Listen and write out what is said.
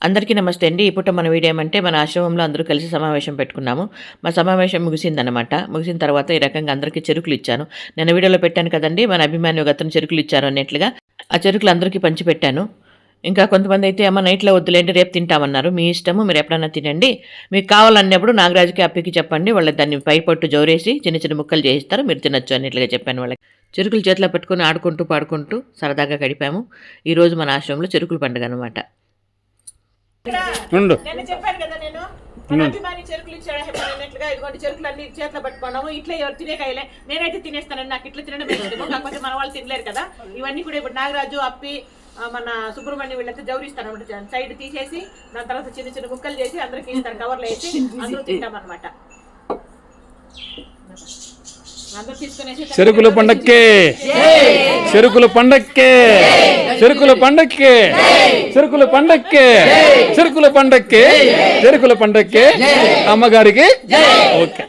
అందరికీ నమస్తే అండి. ఇప్పుడు మన వీడియో ఏమంటే మన ఆశ్రమంలో అందరూ కలిసి సమావేశం పెట్టుకున్నాము. మా సమావేశం ముగిసిందనమాట ముగిసిన తర్వాత ఈ రకంగా అందరికీ చెరుకులు ఇచ్చాను. నేను వీడియోలో పెట్టాను కదండి మన అభిమాని ఒక అతను చెరుకులు ఇచ్చారు అన్నట్లుగా ఆ చెరుకులు అందరికీ పంచిపెట్టాను ఇంకా కొంతమంది అయితే అమ్మ నైట్లో వద్దులేండి రేపు తింటామన్నారు. మీ ఇష్టము మీరు ఎప్పుడన్నా తినండి. మీకు కావాలన్నప్పుడు నాగరాజుకి అప్పికి చెప్పండి. వాళ్ళు దాన్ని పైపట్టు జోరేసి చిన్న చిన్న ముక్కలు చేయిస్తారు. మీరు తినొచ్చు అన్నట్లుగా చెప్పాను వాళ్ళకి. చెరుకులు చేతిలో పెట్టుకొని ఆడుకుంటూ పాడుకుంటూ సరదాగా గడిపాము. ఈరోజు మన ఆశ్రమంలో చెరుకులు పండుగ అనమాట ఉండు. చెప్పాను కదా నేను అభిమాని చెరుకులు ఇచ్చాడు ఇదిగోండి చెరుకులు అన్ని చేతిలో పట్టుకున్నాము. ఇట్లా ఎవరు నేనైతే తినేస్తానని నాకు ఇట్లా తినడం ఇష్టము? కాకపోతే మన వాళ్ళు తినలేరు కదా. ఇవన్నీ కూడా ఇప్పుడు నాగరాజు అప్పి మన సుబ్రహ్మణ్యం వీళ్ళైతే జౌరిస్తాను అనమాట సైడ్ తీసేసి దాని తర్వాత చిన్న చిన్న ముక్కలు చేసి అందరికి ఇస్తారు కవర్లో వేసి అందరూ తింటాం అనమాట చెరుకుల పండక్కే. చెరుకుల పండక్కే. చెరుకుల పండక్కే చెరుకుల పండక్కే చెరుకుల పండక్కే చెరుకుల పండక్కే అమ్మగారికి ఓకే